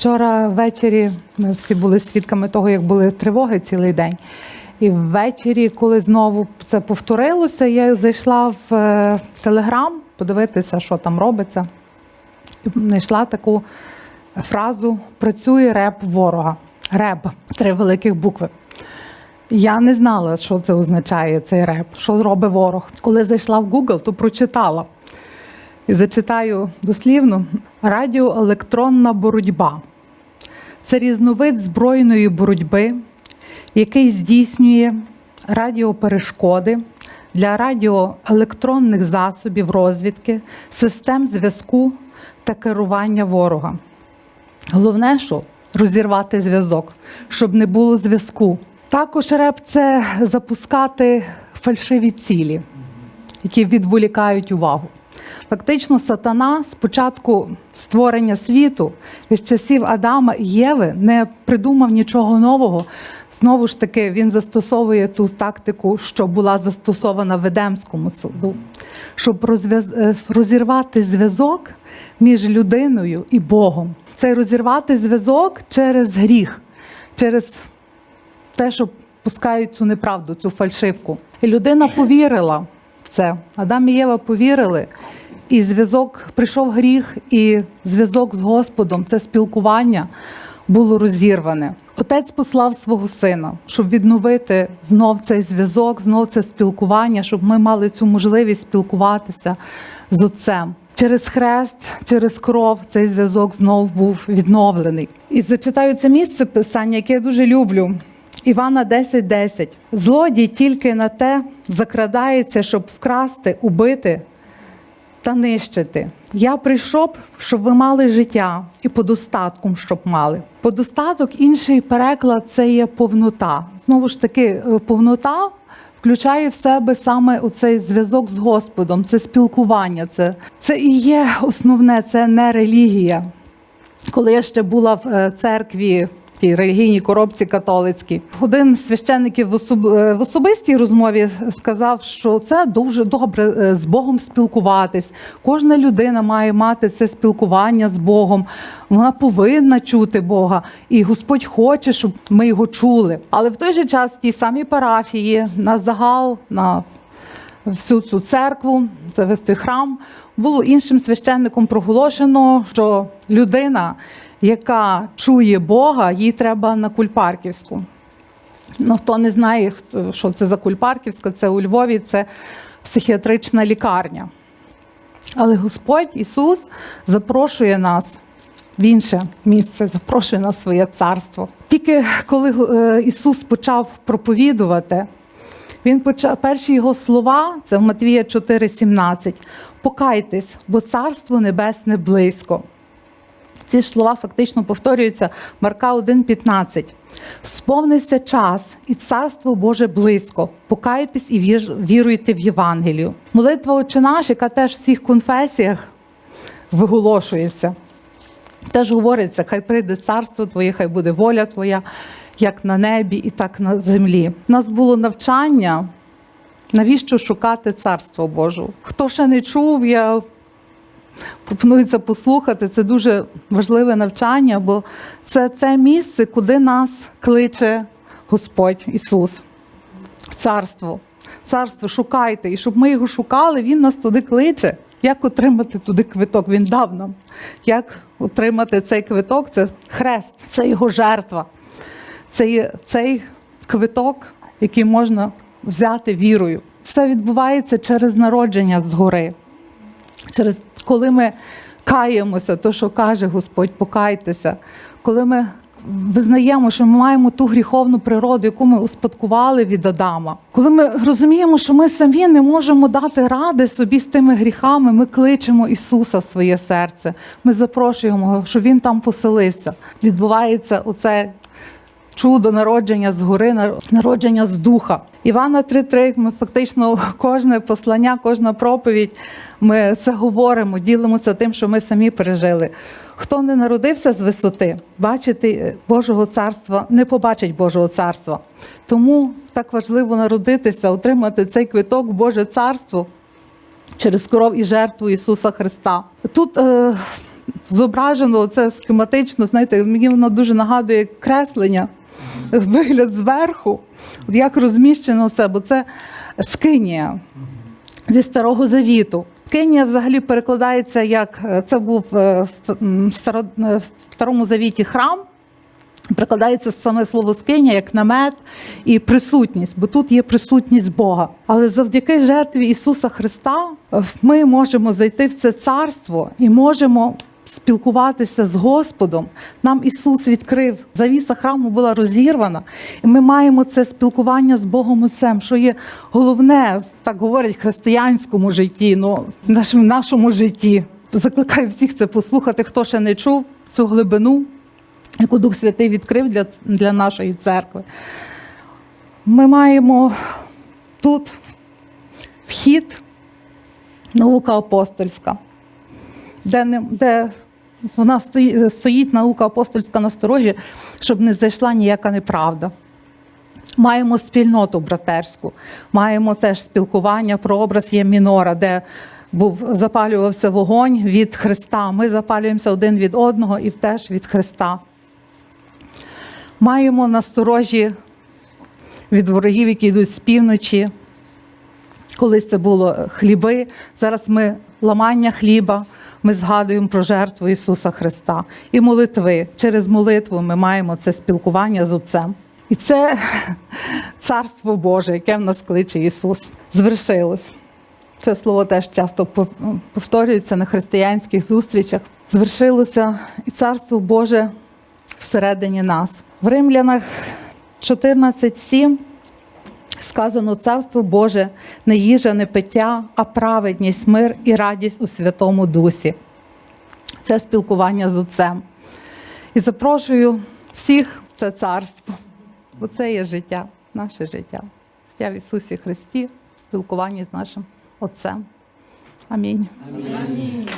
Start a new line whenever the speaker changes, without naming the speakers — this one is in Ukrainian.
Вчора ввечері ми всі були свідками того, як були тривоги цілий день. І ввечері, коли знову це повторилося, я зайшла в е, Телеграм подивитися, що там робиться. І знайшла таку фразу Працює реп ворога. Реп три великих букви. Я не знала, що це означає цей реп, що робить ворог. Коли зайшла в Google, то прочитала. І зачитаю дослівно: радіоелектронна боротьба. Це різновид збройної боротьби, який здійснює радіоперешкоди для радіоелектронних засобів розвідки, систем зв'язку та керування ворога. Головне, що розірвати зв'язок, щоб не було зв'язку. Також реп це запускати фальшиві цілі, які відволікають увагу. Фактично, сатана з початку створення світу від часів Адама і Єви не придумав нічого нового. Знову ж таки, він застосовує ту тактику, що була застосована в Едемському суду, щоб е, розірвати зв'язок між людиною і Богом. Це розірвати зв'язок через гріх, через те, що пускають цю неправду, цю фальшивку. І людина повірила це. Адам і Єва повірили. І зв'язок прийшов гріх, і зв'язок з Господом, це спілкування було розірване. Отець послав свого сина, щоб відновити знов цей зв'язок, знов це спілкування, щоб ми мали цю можливість спілкуватися з Отцем. Через хрест, через кров цей зв'язок знов був відновлений. І зачитаю це місце писання, яке я дуже люблю. Івана 10.10. Злодій тільки на те закрадається, щоб вкрасти, убити та нищити. Я прийшов, щоб ви мали життя і по достатком, щоб мали. По достаток інший переклад це є повнота. Знову ж таки, е, повнота включає в себе саме оцей зв'язок з Господом, це спілкування. Це, це і є основне, це не релігія. Коли я ще була в е, церкві, тій релігійній коробці католицькій, один з священників в, особ... е, в особистій розмові сказав, що це дуже добре е, з Богом спілкуватись. Кожна людина має мати це спілкування з Богом. Вона повинна чути Бога, і Господь хоче, щоб ми його чули. Але в той же час в тій самій парафії на загал, на всю цю церкву, це весь храм, було іншим священником проголошено, що людина, яка чує Бога, їй треба на Кульпарківську. Ну, хто не знає, що це за Кульпарківська, це у Львові, це психіатрична лікарня. Але Господь Ісус запрошує нас в інше місце, запрошує нас в своє царство. Тільки коли е, Ісус почав проповідувати, він почав перші його слова, це в Матвія 4,17. Покайтесь, бо царство небесне близько. Ці слова фактично повторюються Марка 1,15. Сповнився час, і царство Боже близько. Покайтесь і віруйте в Євангелію. Молитва Отче наш, яка теж в всіх конфесіях виголошується. Теж говориться, хай прийде царство Твоє, хай буде воля Твоя, як на небі, і так на землі. У нас було навчання, навіщо шукати царство Боже. Хто ще не чув, я пропоную це послухати. Це дуже важливе навчання, бо це те місце, куди нас кличе Господь Ісус. Царство. Царство шукайте. І щоб ми його шукали, Він нас туди кличе. Як отримати туди квиток? Він дав нам. Як отримати цей квиток? Це хрест, це його жертва. Це цей квиток, який можна взяти вірою. Все відбувається через народження згори. Через коли ми каємося, то що каже Господь, покайтеся, коли ми визнаємо, що ми маємо ту гріховну природу, яку ми успадкували від Адама, коли ми розуміємо, що ми самі не можемо дати ради собі з тими гріхами, ми кличемо Ісуса в своє серце. Ми запрошуємо щоб Він там поселився. Відбувається оце чудо народження згори, нар- народження з духа. Івана 3.3, ми фактично кожне послання, кожна проповідь, ми це говоримо, ділимося тим, що ми самі пережили. Хто не народився з висоти, бачити Божого царства, не побачить Божого царства. Тому так важливо народитися, отримати цей квиток в Боже царство через кров і жертву Ісуса Христа. Тут е, зображено це схематично. Знаєте, мені воно дуже нагадує креслення, вигляд зверху, як розміщено все, бо це скинія зі Старого Завіту. Скинія взагалі перекладається як е, це був е, е, в Старому Завіті храм. Прикладається саме слово скиня як намет і присутність, бо тут є присутність Бога. Але завдяки жертві Ісуса Христа ми можемо зайти в це царство і можемо спілкуватися з Господом. Нам Ісус відкрив. Завіса храму була розірвана, і ми маємо це спілкування з Богом Отцем, що є головне, так говорять, в християнському житті, ну, в нашому, житті. Закликаю всіх це послухати, хто ще не чув цю глибину яку Дух Святий відкрив для, для нашої церкви. Ми маємо тут вхід, наука апостольська, де, не, де вона стоїть, стоїть наука апостольська на сторожі, щоб не зайшла ніяка неправда. Маємо спільноту братерську, маємо теж спілкування про образ Ємінора, де був запалювався вогонь від Христа. Ми запалюємося один від одного і теж від Христа. Маємо насторожі від ворогів, які йдуть з півночі. Колись це було хліби. Зараз ми ламання хліба, ми згадуємо про жертву Ісуса Христа. І молитви. Через молитву ми маємо це спілкування з Отцем. І це царство Боже, яке в нас кличе Ісус, звершилось. Це слово теж часто повторюється на християнських зустрічах. Звершилося і царство Боже всередині нас. В Римлянах 14.7 сказано царство Боже, не їжа, не пиття, а праведність, мир і радість у Святому Дусі. Це спілкування з Отцем. І запрошую всіх в це царство, бо це є життя, наше життя. Життя в Ісусі Христі, в спілкуванні з нашим Отцем. Амінь.
Амінь.